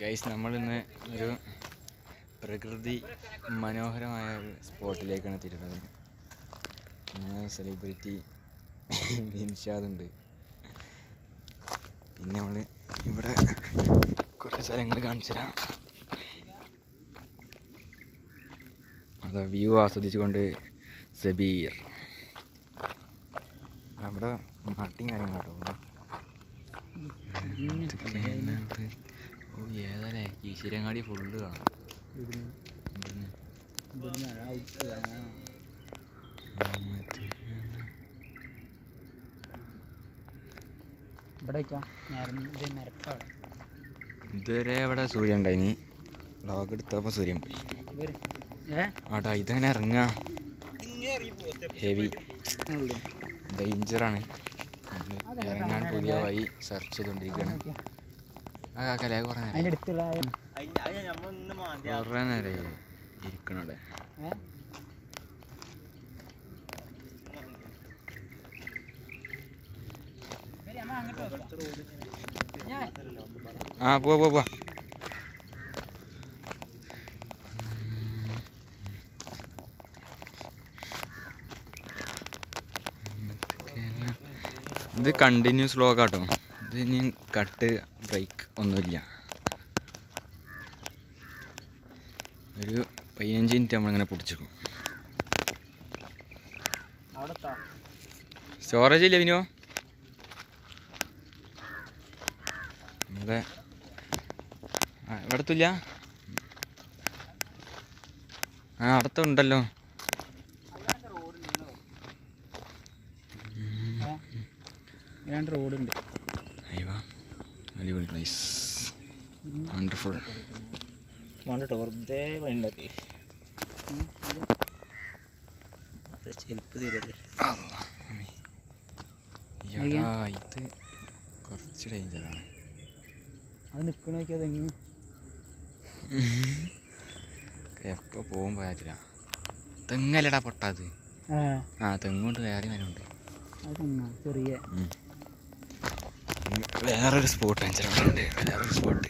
Guys നമ്മളിന്ന് ഒരു പ്രകൃതി മനോഹരമായ ഒരു സ്പോട്ടിലേക്കാണ് എത്തിയിട്ടുള്ളത്. സെലിബ്രിറ്റി ബിൻഷാദ് ഉണ്ട് പിന്നെ നമ്മൾ ഇവിടെ കുറേ സ്ഥലങ്ങൾ കാണിച്ചു തരാം അത് വ്യൂ ആസ്വദിച്ചുകൊണ്ട് സബീർ. അവിടെ മട്ടിയും കാര്യങ്ങളാട്ടോ. ഓ ഏതല്ലേ ഈശ്വരങ്ങാടി ഫുള്ള് കാണാം. ഇതുവരെ ഇവിടെ സൂര്യൻ ഉണ്ടായിനി. ലോക എടുത്തപ്പോൾ സൂര്യൻ പോയി. ഏ? ആടാ ഇതെങ്ങനെ ഇറങ്ങാ? ഹെവി ഡേഞ്ചറാണ് ഇറങ്ങാൻ പുതിയ വഴി സെർച്ച് ചെയ്തുകൊണ്ടിരിക്കുകയാണ് കാക്കല്ലേ കുറേ നേരം. അതിന്റെ അടുത്തുള്ള കുറേ നേരം ഇരിക്കണവിടെ ഏ? ആ പോവാ പോവാ പോവാ. ഇത് കണ്ടിന്യൂസ് വ്ലോഗ് ആട്ടോ ഇത് ഇനി കട്ട് ബ്രേക്ക് ഒന്നുമില്ല. ഒരു പതിനഞ്ച് മിനിറ്റ് നമ്മളിങ്ങനെ എത്താം സ്റ്റോറേജ് ഇല്ല വിനോ? ആ ഇവിടത്തില്ല ആ അടുത്ത ഉണ്ടല്ലോ രണ്ട് റോഡുണ്ട്. അടിപൊളി പ്ലേസ് വണ്ടർഫുൾ വേണ്ടിട്ട് വെറുതെ വഴിണ്ടാക്കി ചെരുപ്പ് തീരല്ലേ എടാ ഇത് കുറച്ച് ഡേഞ്ചറാണ് അത് നിൽക്കണ അതെങ്ങനെ എപ്പോൾ പോകും പോയാറ്റില്ല തെങ്ങല്ലടാ പൊട്ടാത് ആ. തെങ്ങുകൊണ്ട് വേറെ മരമുണ്ട് ചെറിയ. വേറൊരു സ്പോട്ട് അഞ്ചരണ്ട് വേറൊരു സ്പോട്ട്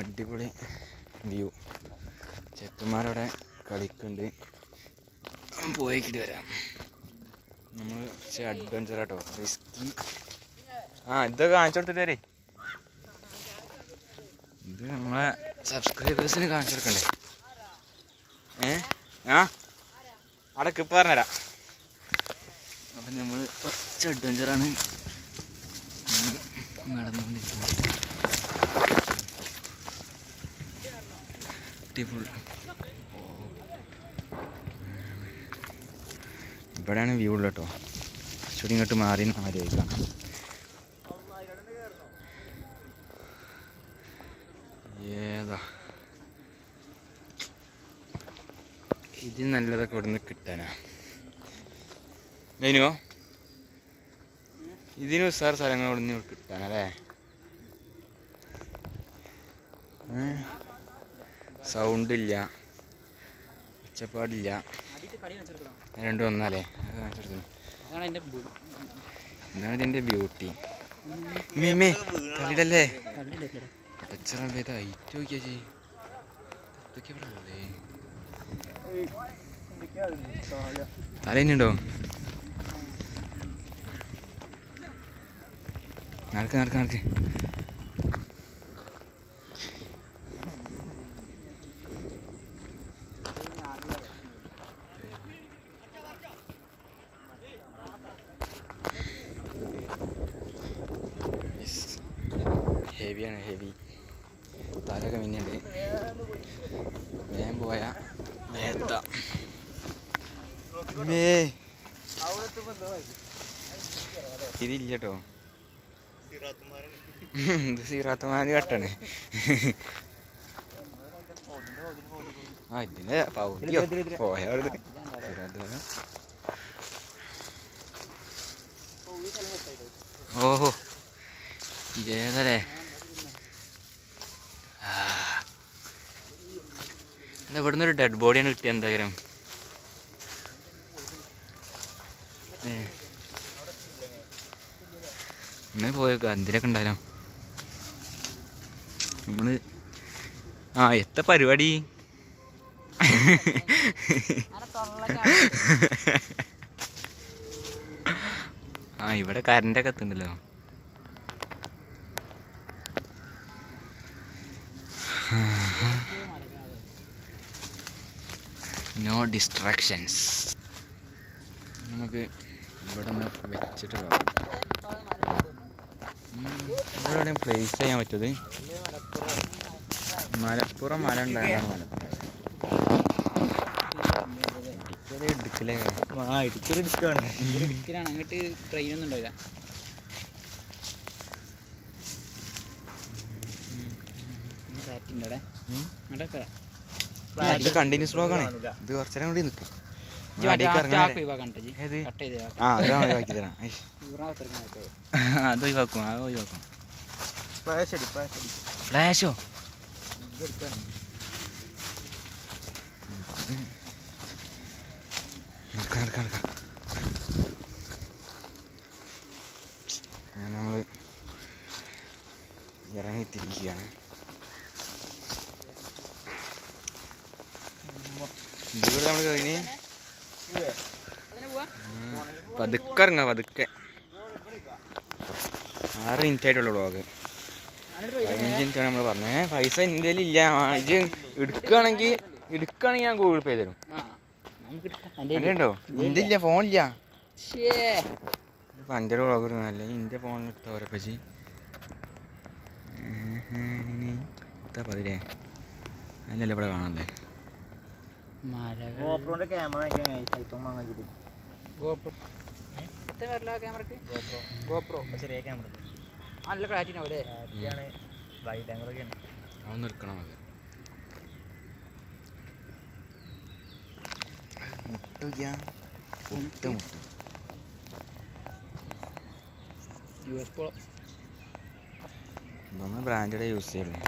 അടിപൊളി വ്യൂ ചെക്കന്മാരവിടെ കളിക്കുന്നുണ്ട് പോയിക്കിട്ട് വരാം. നമ്മൾ പക്ഷേ അഡ്വഞ്ചർ ആട്ടോ. റിസ്കി ആ ഇതൊക്കെ കാണിച്ചു കൊടുത്തിട്ട് വരേ. ഇത് നമ്മളെ സബ്സ്ക്രൈബേഴ്സിന് കാണിച്ചു കൊടുക്കണ്ടേ? ഏ? ആ? അവിടെ കിപ്പ് പറഞ്ഞുതരാം. അപ്പം നമ്മൾ കുറച്ച് അഡ്വഞ്ചറാണ് നടന്നുകൊണ്ടിരിക്കുന്നത്. ഇവിടെയാണ് വ്യൂ ഉള്ളത് കേട്ടോ. ഇങ്ങോട്ട് മാറി ഏതാ ഇത് നല്ലതൊക്കെ ഇവിടുന്ന് കിട്ടാനാ. അതിനോ ഇതിന് സാർ സ്ഥലങ്ങൾ ഇവിടുന്ന് കിട്ടാനല്ലേ? സൗണ്ട് ഇല്ല ഒച്ചപ്പാടില്ല. രണ്ടും ഒന്നാലേ ഇതിന്റെ ഇതാണ് ഇതിന്റെ ബ്യൂട്ടി മേമേ എത്ര പേര് ഹൈറ്റ് നോക്കിയാ ചെയ് തലേന്നുണ്ടോ നടക്ക് നടക്ക് നടക്ക്. ഹെവിയാണ് ഹെവി തലൊക്കെ മിന്നുണ്ട് വേഗം പോയ Meta. මේ ඉරිල්ලට දුසි රතමාරි වට්ටනේ ආයිදින පව් පෝහවරද ඕහෝ ජයදරේ അവിടുന്ന് നിന്നൊരു ഡെഡ് ബോഡിയാണ് കിട്ടിയത് എന്തായാലും. ഇങ്ങനെ പോയേക്കാം എന്തിനൊക്കെ ഉണ്ടായാലും? നമ്മൾ ആ എത്ര പരിപാടി? ആ ഇവിടെ കറണ്ടൊക്കെ എത്തുന്നുണ്ടല്ലോ. നോ ഡിസ്ട്രാക്ഷൻസ് നമുക്ക് ഇവിടെ ഒന്ന് വെച്ചിട്ട് ഇവിടെ പ്ലേസ് ചെയ്യാൻ പറ്റത് മലപ്പുറം മല ഉണ്ടായിരുന്നു മലപ്പുറം. ഇടിക്കൽ ആ ഇടുക്കൊരു ഇടുക്കാണ് ഇടുക്കിലാണ്. അങ്ങോട്ട് ട്രെയിനൊന്നും ഉണ്ടാവില്ല. അവിടെ ഇത് കണ്ടിന്യൂസ് ബ്ലോഗാണ് ഇത് കുറച്ചേരം കൂടി നിൽക്കും? അത് ഒഴിവാക്കും അത് ഒഴിവാക്കും ഫ്ലാഷ്? അടി, ഫ്ലാഷ് അടി. ഫ്ലാഷോ ഇത് എടുക്കാണ്. നടക്കാം നടക്കാം നടക്കാം നമ്മൾ ഇറങ്ങിത്തിരിക്കുകയാണ് ഇവിടെ നമ്മൾ കഴിഞ്ഞ് പതുക്കെ ഇറങ്ങാം പതുക്കെ. ആറ് മിനിറ്റ് ആയിട്ടുള്ളൂ വ്ളോഗ് പതിനഞ്ച് മിനിറ്റാണ് നമ്മൾ പറഞ്ഞത്. പൈസ ഇന്ത്യയിൽ ഇല്ല. ഇത് എടുക്കുകയാണെങ്കിൽ എടുക്കുകയാണെങ്കിൽ ഞാൻ ഗൂഗിൾ പേ തരും. ഉണ്ടോ എന്റെ ഇല്ല. ഫോണില്ല. ശ്ശേ. ബ്ലോഗർ അല്ല? ഇന്ത്യ എന്റെ ഫോണിൽ ഇട്ട ഓരോ പച്ചി പതിലേ അല്ലല്ലോ ഇവിടെ കാണാല്ലേ. ഗോപ്രോന്റെ ക്യാമറ വാങ്ങാൻ കിട്ടും വരല ക്യാമറക്ക് ഗോപ്രോ. ചെറിയ ക്യാമറ നല്ല ക്ലാരിറ്റി ആംഗിളൊക്കെയാണ് അത്. മുട്ട മുട്ട. ബ്രാൻഡഡ് യൂസ് ചെയ്യുള്ളൂ